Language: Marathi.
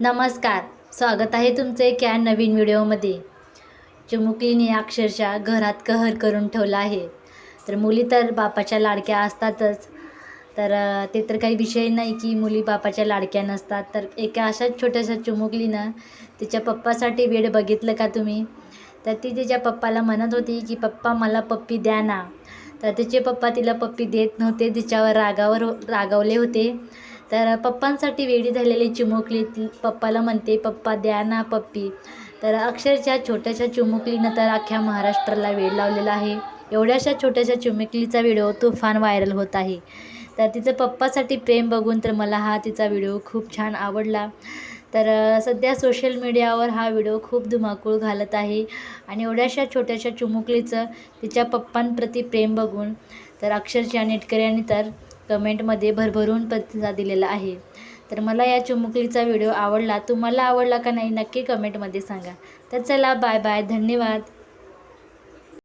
नमस्कार स्वागत आहे तुमचं एका नवीन व्हिडिओमध्ये. चिमुकलीने अक्षरशः घरात कहर करून ठेवला आहे. तर मुली तर बापाच्या लाडक्या असतातच. तर ते तर काही विषय नाही की मुली बापाच्या लाडक्या नसतात. तर एका अशाच छोट्याशा चिमुकलीनं तिच्या पप्पासाठी वेळ बघितलं का तुम्ही? तर ती तिच्या पप्पाला म्हणत होती की पप्पा मला पप्पी द्या ना. तर तिचे पप्पा तिला पप्पी देत नव्हते. तिच्यावर रागावर हो, रागावले होते. तर पप्पांसाठी वेडी झालेली चिमुकली ती पप्पाला म्हणते पप्पा द्या ना पप्पी. तर अक्षरशः छोट्याशा चिमुकलीनं तर अख्ख्या महाराष्ट्राला वेळ लावलेला आहे. एवढ्याशा छोट्याशा चिमुकलीचा व्हिडिओ तुफान व्हायरल होत आहे. तर तिचं पप्पासाठी प्रेम बघून तर मला हा तिचा व्हिडिओ खूप छान आवडला. तर सध्या सोशल मीडियावर हा व्हिडिओ खूप धुमाकूळ घालत आहे आणि एवढ्याशा छोट्याशा चुमुकलीचं तिच्या पप्पांप्रती प्रेम बघून तर अक्षरशः नेटकऱ्यांनी तर कमेंटमध्ये भरभरून प्रतिसाद दिलेला आहे. तर मला या चुमुकलीचा व्हिडिओ आवडला. तुम्हाला आवडला का नाही नक्की कमेंटमध्ये सांगा. तर चला बाय बाय धन्यवाद.